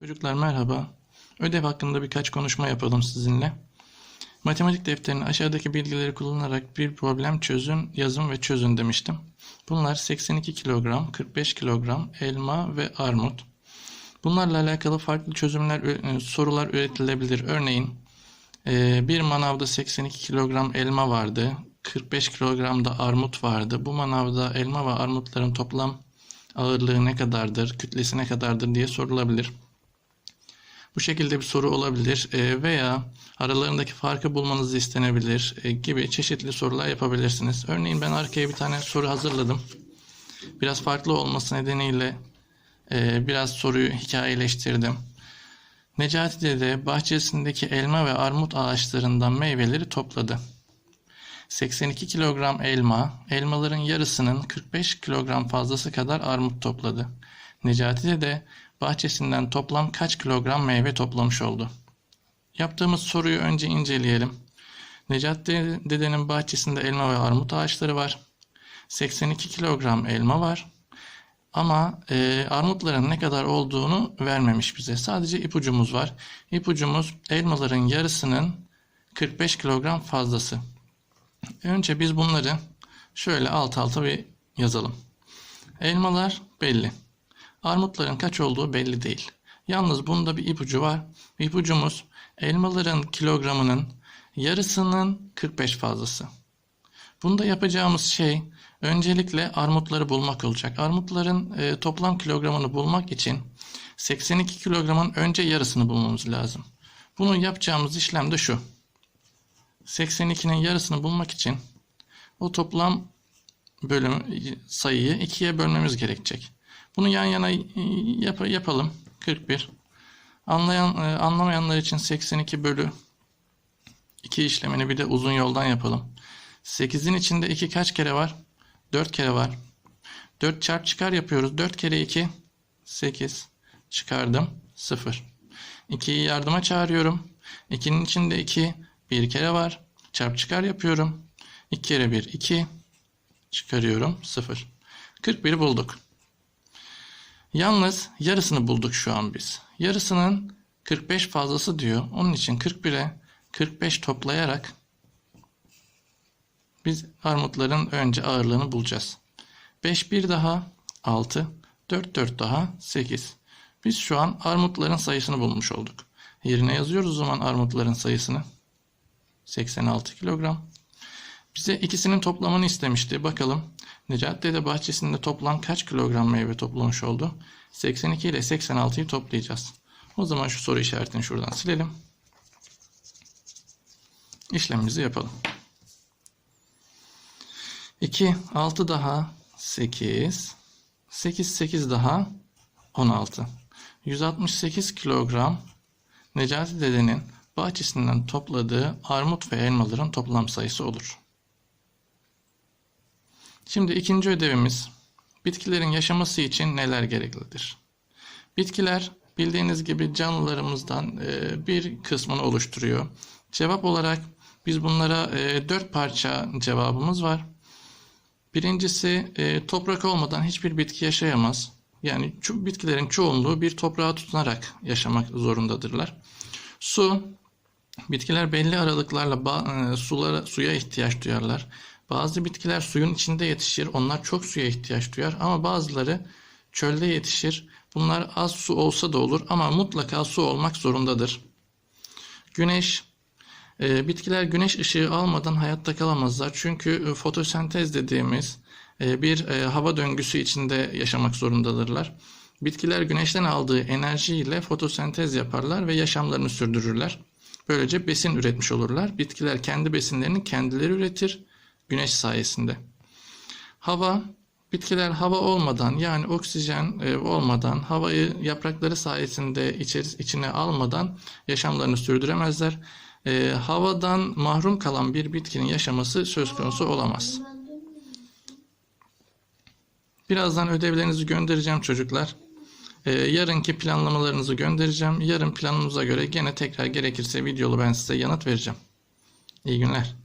Çocuklar merhaba. Ödev hakkında birkaç konuşma yapalım sizinle. Matematik defterini aşağıdaki bilgileri kullanarak bir problem çözün, yazın ve çözün demiştim. Bunlar 82 kilogram, 45 kilogram, elma ve armut. Bunlarla alakalı farklı çözümler, e, sorular üretilebilir. Örneğin e, bir manavda 82 kilogram elma vardı, 45 kilogram da armut vardı. Bu manavda elma ve armutların toplam ağırlığı ne kadardır, kütlesi ne kadardır diye sorulabilir. Bu şekilde bir soru olabilir e, veya aralarındaki farkı bulmanızı istenebilir e, gibi çeşitli sorular yapabilirsiniz. Örneğin ben arkaya bir tane soru hazırladım. Biraz farklı olması nedeniyle e, biraz soruyu hikayeleştirdim. Necati Dede bahçesindeki elma ve armut ağaçlarından meyveleri topladı. 82 kilogram elma, elmaların yarısının 45 kilogram fazlası kadar armut topladı. Necati Dede bahçesinden toplam kaç kilogram meyve toplamış oldu? Yaptığımız soruyu önce inceleyelim. Necati dedenin bahçesinde elma ve armut ağaçları var. 82 kilogram elma var. Ama e, armutların ne kadar olduğunu vermemiş bize. Sadece ipucumuz var. İpucumuz elmaların yarısının 45 kilogram fazlası. Önce biz bunları şöyle alt alta bir yazalım. Elmalar belli. Armutların kaç olduğu belli değil. Yalnız bunda bir ipucu var. İpucumuz elmaların kilogramının yarısının 45 fazlası. Bunda yapacağımız şey öncelikle armutları bulmak olacak. Armutların e, toplam kilogramını bulmak için 82 kilogramın önce yarısını bulmamız lazım. Bunu yapacağımız işlem de şu. 82'nin yarısını bulmak için o toplam bölüm sayıyı 2'ye bölmemiz gerekecek. Bunu yan yana yap yapalım. 41. Anlayan e, anlamayanlar için 82 bölü 2 işlemini bir de uzun yoldan yapalım. 8'in içinde 2 kaç kere var? 4 kere var. 4 çarp çıkar yapıyoruz. 4 kere 2 8 çıkardım 0. 2'yi yardıma çağırıyorum. 2'nin içinde 2 bir kere var. Çarp çıkar yapıyorum. 2 kere 1 2 çıkarıyorum 0. 41'i bulduk. Yalnız yarısını bulduk şu an biz. Yarısının 45 fazlası diyor. Onun için 41'e 45 toplayarak biz armutların önce ağırlığını bulacağız. 5 bir daha 6, 4 4 daha 8. Biz şu an armutların sayısını bulmuş olduk. Yerine yazıyoruz o zaman armutların sayısını. 86 kilogram. Bize ikisinin toplamını istemişti. Bakalım Necati Dede bahçesinde toplam kaç kilogram meyve toplamış oldu? 82 ile 86'yı toplayacağız. O zaman şu soru işaretini şuradan silelim. İşlemimizi yapalım. 2, 6 daha 8, 8, 8 daha 16. 168 kilogram Necati Dede'nin bahçesinden topladığı armut ve elmaların toplam sayısı olur. Şimdi ikinci ödevimiz bitkilerin yaşaması için neler gereklidir? Bitkiler bildiğiniz gibi canlılarımızdan e, bir kısmını oluşturuyor. Cevap olarak biz bunlara e, dört parça cevabımız var. Birincisi e, toprak olmadan hiçbir bitki yaşayamaz. Yani bitkilerin çoğunluğu bir toprağa tutunarak yaşamak zorundadırlar. Su, bitkiler belli aralıklarla sulara, suya ihtiyaç duyarlar. Bazı bitkiler suyun içinde yetişir. Onlar çok suya ihtiyaç duyar ama bazıları çölde yetişir. Bunlar az su olsa da olur ama mutlaka su olmak zorundadır. Güneş e, bitkiler güneş ışığı almadan hayatta kalamazlar. Çünkü e, fotosentez dediğimiz e, bir hava döngüsü içinde yaşamak zorundadırlar. Bitkiler güneşten aldığı enerjiyle fotosentez yaparlar ve yaşamlarını sürdürürler. Böylece besin üretmiş olurlar. Bitkiler kendi besinlerini kendileri üretir güneş sayesinde. Hava, bitkiler hava olmadan yani oksijen e, olmadan havayı yaprakları sayesinde içine almadan yaşamlarını sürdüremezler. E, havadan mahrum kalan bir bitkinin yaşaması söz konusu olamaz. Birazdan ödevlerinizi göndereceğim çocuklar. Ee, yarınki planlamalarınızı göndereceğim. Yarın planımıza göre gene tekrar gerekirse videolu ben size yanıt vereceğim. İyi günler.